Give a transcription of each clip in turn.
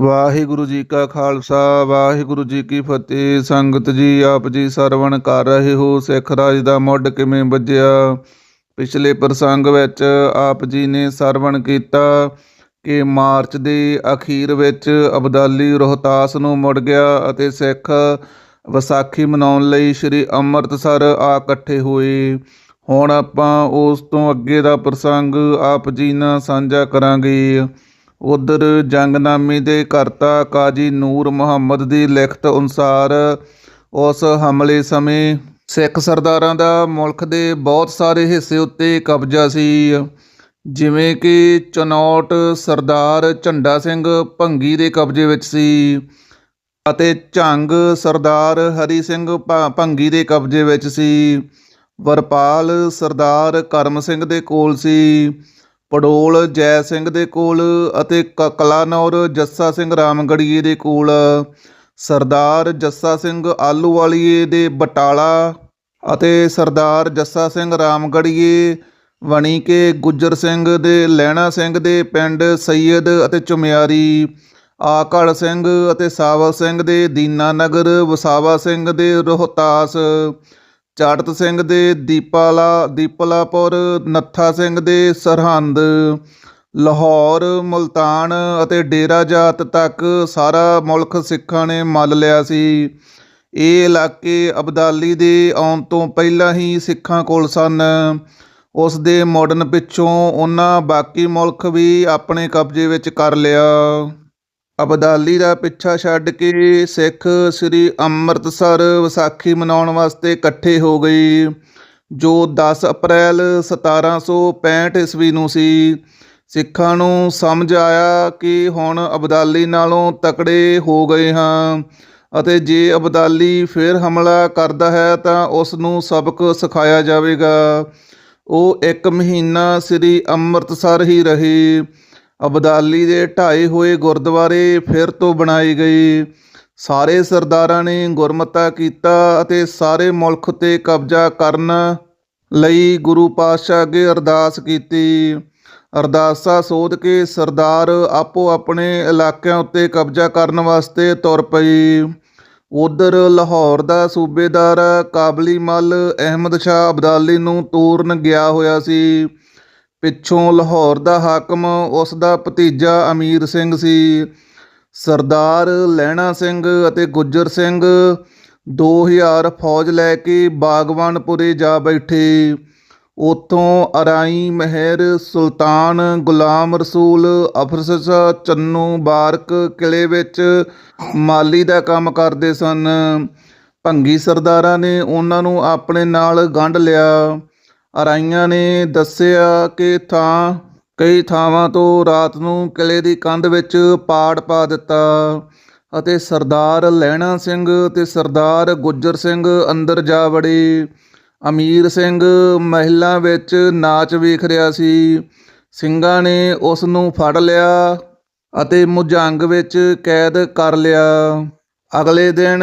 ਵਾਹਿਗੁਰੂ ਜੀ ਕਾ ਖਾਲਸਾ, ਵਾਹਿਗੁਰੂ ਜੀ ਕੀ ਫਤਿਹ। ਸੰਗਤ ਜੀ, ਆਪ ਜੀ ਸਰਵਣ ਕਰ ਰਹੇ ਹੋ, ਸਿੱਖ ਰਾਜ ਦਾ ਮੁੱਢ ਕਿਵੇਂ ਵੱਜਿਆ? ਪਿਛਲੇ ਪ੍ਰਸੰਗ ਵਿੱਚ ਆਪ ਜੀ ਨੇ ਸਰਵਣ ਕੀਤਾ ਕਿ ਮਾਰਚ ਦੇ ਅਖੀਰ ਵਿੱਚ ਅਬਦਾਲੀ ਰੋਹਤਾਸ ਨੂੰ ਮੁੜ ਗਿਆ ਅਤੇ ਸਿੱਖ ਵਿਸਾਖੀ ਮਨਾਉਣ ਲਈ ਸ੍ਰੀ ਅੰਮ੍ਰਿਤਸਰ ਆ ਇਕੱਠੇ ਹੋਏ। ਹੁਣ ਆਪਾਂ ਉਸ ਤੋਂ ਅੱਗੇ ਦਾ ਪ੍ਰਸੰਗ ਆਪ ਜੀ ਨਾਲ ਸਾਂਝਾ ਕਰਾਂਗੇ। ਉਧਰ ਜੰਗਨਾਮੇ ਦੇ ਕਰਤਾ ਕਾਜੀ ਨੂਰ ਮੁਹੰਮਦ ਦੀ ਲਿਖਤ ਅਨੁਸਾਰ ਉਸ ਹਮਲੇ ਸਮੇਂ ਸਿੱਖ ਸਰਦਾਰਾਂ ਦਾ ਮੁਲਕ ਦੇ ਬਹੁਤ ਸਾਰੇ ਹਿੱਸੇ ਉੱਤੇ ਕਬਜ਼ਾ ਸੀ। ਜਿਵੇਂ ਕਿ ਚਨੌਟ ਸਰਦਾਰ ਝੰਡਾ ਸਿੰਘ ਭੰਗੀ ਦੇ ਕਬਜ਼ੇ ਵਿੱਚ ਸੀ ਅਤੇ ਝੰਗ ਸਰਦਾਰ ਹਰੀ ਸਿੰਘ ਭ- ਭੰਗੀ ਦੇ ਕਬਜ਼ੇ ਵਿੱਚ ਸੀ। ਵਰਪਾਲ ਸਰਦਾਰ ਕਰਮ ਸਿੰਘ ਦੇ ਕੋਲ ਸੀ। ਪੜੋਲ ਜੈ ਸਿੰਘ ਦੇ ਕੋਲ ਅਤੇ ਕ- ਕਲਾਨੌਰ ਜੱਸਾ ਸਿੰਘ ਰਾਮਗੜੀਏ ਦੇ ਕੋਲ। ਸਰਦਾਰ ਜੱਸਾ ਸਿੰਘ ਆਲੂਵਾਲੀਏ ਦੇ ਬਟਾਲਾ ਅਤੇ ਸਰਦਾਰ ਜੱਸਾ ਸਿੰਘ ਰਾਮਗੜੀਏ ਵਣੀ ਕੇ ਗੁੱਜਰ ਸਿੰਘ ਦੇ ਲਹਿਣਾ ਸਿੰਘ ਦੇ ਪਿੰਡ ਸੈਯਦ ਅਤੇ ਚੁਮਿਆਰੀ, ਆਕੜ ਸਿੰਘ ਅਤੇ ਸਾਵਲ ਸਿੰਘ ਦੇ ਦੀਨਾ ਨਗਰ, ਵਸਾਵਾ ਸਿੰਘ ਦੇ ਰੋਹਤਾਸ। ਚਾੜਤ ਸਿੰਘ ਦੇ ਦੀਪਾਲਾ, ਦੀਪਲਾਪੁਰ, ਨੱਥਾ ਸਿੰਘ ਦੇ ਸਰਹੰਦ, ਲਾਹੌਰ, ਮੁਲਤਾਨ ਅਤੇ ਡੇਰਾ ਜਾਤ ਤੱਕ ਸਾਰਾ ਮੁਲਕ ਸਿੱਖਾਂ ਨੇ ਮੱਲ ਲਿਆ ਸੀ। ਇਹ ਇਲਾਕੇ ਅਬਦਾਲੀ ਦੇ ਆਉਣ ਤੋਂ ਪਹਿਲਾਂ ਹੀ ਸਿੱਖਾਂ ਕੋਲ ਸਨ। ਉਸ ਦੇ ਮਾਡਰਨ ਪਿੱਛੋਂ ਉਹਨਾਂ ਬਾਕੀ ਮੁਲਕ ਵੀ ਆਪਣੇ ਕਬਜ਼ੇ ਵਿੱਚ ਕਰ ਲਿਆ। ਅਬਦਾਲੀ ਦਾ ਪਿੱਛਾ ਛੱਡ ਕੇ ਸਿੱਖ ਸ੍ਰੀ ਅੰਮ੍ਰਿਤਸਰ ਵਿਸਾਖੀ ਮਨਾਉਣ ਵਾਸਤੇ ਇਕੱਠੇ ਹੋ ਗਏ ਜੋ 10 ਅਪ੍ਰੈਲ 1765 ਈਸਵੀ ਨੂੰ ਸੀ। ਸਿੱਖਾਂ ਨੂੰ ਸਮਝ ਆਇਆ ਕਿ ਹੁਣ ਅਬਦਾਲੀ ਨਾਲੋਂ ਤਕੜੇ ਹੋ ਗਏ ਹਾਂ ਅਤੇ ਜੇ ਅਬਦਾਲੀ ਫਿਰ ਹਮਲਾ ਕਰਦਾ ਹੈ ਤਾਂ ਉਸ ਨੂੰ ਸਬਕ ਸਿਖਾਇਆ ਜਾਵੇਗਾ। ਉਹ ਇੱਕ ਮਹੀਨਾ ਸ੍ਰੀ ਅੰਮ੍ਰਿਤਸਰ ਹੀ ਰਹੇ। ਅਬਦਾਲੀ ਦੇ ਢਾਏ ਹੋਏ ਗੁਰਦੁਆਰੇ ਫਿਰ ਤੋਂ ਬਣਾਏ ਗਏ ਸਾਰੇ ਸਰਦਾਰਾਂ ਨੇ ਗੁਰਮਤਾ ਕੀਤਾ ਅਤੇ ਸਾਰੇ ਮੁਲਕ ਤੇ ਕਬਜ਼ਾ ਕਰਨ ਲਈ ਗੁਰੂ ਪਾਤਸ਼ਾਹ ਅੱਗੇ ਅਰਦਾਸ ਕੀਤੀ। ਅਰਦਾਸਾਂ ਸੋਧ ਕੇ ਸਰਦਾਰ ਆਪੋ ਆਪਣੇ ਇਲਾਕਿਆਂ ਉੱਤੇ ਕਬਜ਼ਾ ਕਰਨ ਵਾਸਤੇ ਤੁਰ ਪਏ ਉਧਰ ਲਾਹੌਰ ਦਾ ਸੂਬੇਦਾਰ ਕਾਬਲੀ ਮੱਲ ਅਹਿਮਦ ਸ਼ਾਹ ਅਬਦਾਲੀ ਨੂੰ ਤੋਰਨ ਗਿਆ ਹੋਇਆ ਸੀ। ਪਿੱਛੋਂ ਲਾਹੌਰ ਦਾ ਹਾਕਮ, ਉਸ ਦਾ ਭਤੀਜਾ ਅਮੀਰ ਸਿੰਘ ਸੀ। ਸਰਦਾਰ ਲਹਿਣਾ ਸਿੰਘ ਅਤੇ ਗੁੱਜਰ ਸਿੰਘ 2000 ਫੌਜ ਲੈ ਕੇ ਬਾਗਵਾਨਪੁਰੇ ਜਾ ਬੈਠੇ। ਉਥੋਂ ਅਰਾਈ ਮਹਿਰ, ਸੁਲਤਾਨ ਗੁਲਾਮ ਰਸੂਲ ਅਫਸਰ ਚੰਨੂ ਬਾਰਕ ਕਿਲੇ ਵਿੱਚ ਮਾਲੀ ਦਾ ਕੰਮ ਕਰਦੇ ਸਨ। ਭੰਗੀ ਸਰਦਾਰਾਂ ਨੇ ਉਹਨਾਂ ਨੂੰ ਆਪਣੇ ਨਾਲ ਗੰਢ ਲਿਆ। ਅਰਾਈਆਂ ਨੇ ਦੱਸਿਆ ਕਿ ਥਾਂ, ਕਈ ਥਾਵਾਂ ਤੋਂ ਰਾਤ ਨੂੰ ਕਿਲੇ ਦੀ ਕੰਧ ਵਿੱਚ ਪਾੜ ਪਾ ਦਿੱਤਾ ਅਤੇ ਸਰਦਾਰ ਲਹਿਣਾ ਸਿੰਘ ਤੇ ਸਰਦਾਰ ਗੁੱਜਰ ਸਿੰਘ ਅੰਦਰ ਜਾ ਵੜੇ। ਅਮੀਰ ਸਿੰਘ ਮਹਿਲਾਂ ਵਿੱਚ ਨਾਚ ਵੇਖ ਰਿਹਾ ਸੀ। ਸਿੰਘਾਂ ਨੇ ਉਸ ਨੂੰ ਫੜ ਲਿਆ ਅਤੇ ਮੁਝੰਗ ਵਿੱਚ ਕੈਦ ਕਰ ਲਿਆ। ਅਗਲੇ ਦਿਨ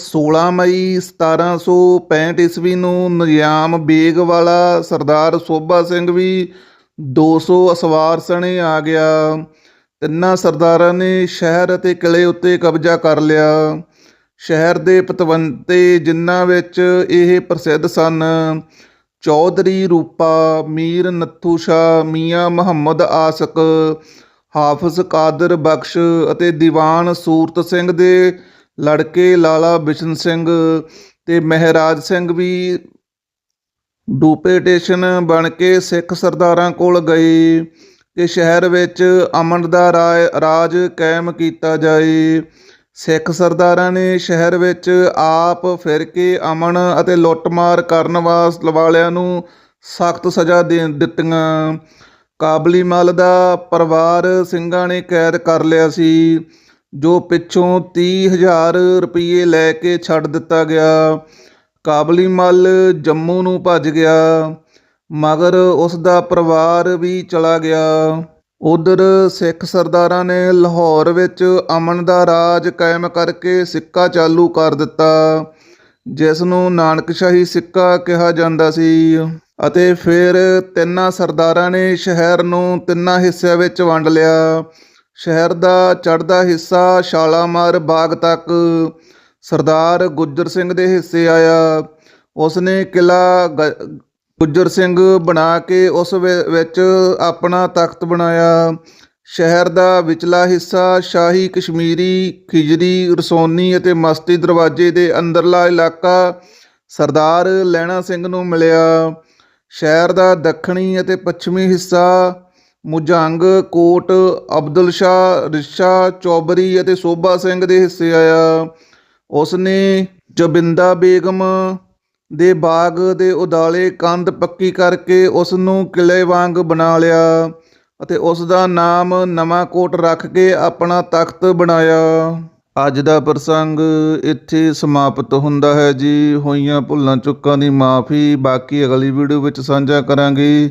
16 ਮਈ 1765 ਈਸਵੀ ਨੂੰ ਨਿਜ਼ਾਮ ਬੇਗ ਵਾਲਾ ਸਰਦਾਰ ਸੋਭਾ ਸਿੰਘ ਵੀ 200 ਅਸਵਾਰ ਸਣੇ ਆ ਗਿਆ। ਤਿੰਨਾਂ ਸਰਦਾਰਾਂ ਨੇ ਸ਼ਹਿਰ ਅਤੇ ਕਿਲੇ ਉੱਤੇ ਕਬਜ਼ਾ ਕਰ ਲਿਆ। ਸ਼ਹਿਰ ਦੇ ਪਤਵੰਤੇ ਜਿਨ੍ਹਾਂ ਵਿੱਚ ਇਹ ਪ੍ਰਸਿੱਧ ਸਨ, ਚੌਧਰੀ ਰੂਪਾ, ਮੀਰ ਨੱਥੂ ਸ਼ਾਹ, ਮੀਆਂ ਮੁਹੰਮਦ ਆਸਕ, ਹਾਫਜ਼ ਕਾਦਰ ਬਖਸ਼ ਅਤੇ ਦੀਵਾਨ ਸੂਰਤ ਸਿੰਘ ਦੇ ਲੜਕੇ ਲਾਲਾ ਬਿਸ਼ਨ ਸਿੰਘ ਤੇ ਮਹਿਰਾਜ ਸਿੰਘ ਵੀ ਡੁਪੇਟੇਸ਼ਨ ਬਣ ਕੇ ਸਿੱਖ ਸਰਦਾਰਾਂ ਕੋਲ ਗਏ ਕਿ ਸ਼ਹਿਰ ਵਿੱਚ ਅਮਨ ਦਾ ਰਾਏ- ਰਾਜ ਕਾਇਮ ਕੀਤਾ ਜਾਏ। ਸਿੱਖ ਸਰਦਾਰਾਂ ਨੇ ਸ਼ਹਿਰ ਵਿੱਚ ਆਪ ਫਿਰ ਕੇ ਅਮਨ ਅਤੇ ਲੁੱਟਮਾਰ ਕਰਨ ਵਾਸ ਵਾਲਿਆਂ ਨੂੰ ਸਖਤ ਸਜ਼ਾ ਦੇ ਦਿੱਤੀਆਂ। ਕਾਬਲੀ ਮਲ ਦਾ ਪਰਿਵਾਰ ਸਿੰਘਾਂ ਨੇ ਕੈਦ ਕਰ ਲਿਆ ਸੀ। ਜੋ ਪਿੱਛੋਂ ਤੀਹ ਹਜ਼ਾਰ ਰੁਪਈਏ ਲੈ ਕੇ ਛੱਡ ਦਿੱਤਾ ਗਿਆ। ਕਾਬਲੀ ਮੱਲ ਜੰਮੂ ਨੂੰ ਭੱਜ ਗਿਆ, ਮਗਰ ਉਸ ਦਾ ਪਰਿਵਾਰ ਵੀ ਚਲਾ ਗਿਆ। ਉਧਰ ਸਿੱਖ ਸਰਦਾਰਾਂ ਨੇ ਲਾਹੌਰ ਵਿੱਚ ਅਮਨ ਦਾ ਰਾਜ ਕਾਇਮ ਕਰਕੇ ਸਿੱਕਾ ਚਾਲੂ ਕਰ ਦਿੱਤਾ, ਜਿਸ ਨੂੰ ਨਾਨਕਸ਼ਾਹੀ ਸਿੱਕਾ ਕਿਹਾ ਜਾਂਦਾ ਸੀ। ਅਤੇ ਫਿਰ ਤਿੰਨਾਂ ਸਰਦਾਰਾਂ ਨੇ ਸ਼ਹਿਰ ਨੂੰ ਤਿੰਨਾਂ ਹਿੱਸਿਆਂ ਵਿੱਚ ਵੰਡ ਲਿਆ। ਸ਼ਹਿਰ ਦਾ ਚੜ੍ਹਦਾ ਹਿੱਸਾ ਸ਼ਾਲਾਮਾਰ ਬਾਗ ਤੱਕ ਸਰਦਾਰ ਗੁੱਜਰ ਸਿੰਘ ਦੇ ਹਿੱਸੇ ਆਇਆ। ਉਸਨੇ ਕਿਲਾ ਗ- ਗੁੱਜਰ ਸਿੰਘ ਬਣਾ ਕੇ ਉਸ ਵਿ- ਵਿੱਚ ਆਪਣਾ ਤਖਤ ਬਣਾਇਆ। ਸ਼ਹਿਰ ਦਾ ਵਿਚਲਾ ਹਿੱਸਾ ਸ਼ਾਹੀ ਕਸ਼ਮੀਰੀ, ਖਿਜਰੀ, ਰਸੌਨੀ ਅਤੇ ਮਸਤੀ ਦਰਵਾਜ਼ੇ ਦੇ ਅੰਦਰਲਾ ਇਲਾਕਾ ਸਰਦਾਰ ਲਹਿਣਾ ਸਿੰਘ ਨੂੰ ਮਿਲਿਆ। ਸ਼ਹਿਰ ਦਾ ਦੱਖਣੀ ਅਤੇ ਪੱਛਮੀ ਹਿੱਸਾ ਮੁਜੰਗ, ਕੋਟ, ਅਬਦੁਲ ਸ਼ਾਹ, ਰਿਸ਼ਾ ਚੌਬਰੀ ਅਤੇ ਸੋਭਾ ਸਿੰਘ ਦੇ ਹਿੱਸੇ ਆਇਆ। ਉਸ ਨੇ ਜਬਿੰਦਾ ਬੇਗਮ ਦੇ ਬਾਗ ਦੇ ਉਦਾਲੇ ਕੰਧ ਪੱਕੀ ਕਰਕੇ ਉਸ ਨੂੰ ਕਿਲੇ ਵਾਂਗ ਬਣਾ ਲਿਆ ਅਤੇ ਉਸ ਦਾ ਨਾਮ ਨਵਾਂ ਕੋਟ ਰੱਖ ਕੇ ਆਪਣਾ ਤਖਤ ਬਣਾਇਆ। ਅੱਜ ਦਾ ਪ੍ਰਸੰਗ ਇੱਥੇ ਸਮਾਪਤ ਹੁੰਦਾ ਹੈ ਜੀ। ਹੋਈਆਂ ਭੁੱਲਾਂ ਚੁੱਕਾਂ ਦੀ ਮਾਫੀ। ਬਾਕੀ ਅਗਲੀ ਵੀਡੀਓ ਵਿੱਚ ਸਾਂਝਾ ਕਰਾਂਗੇ।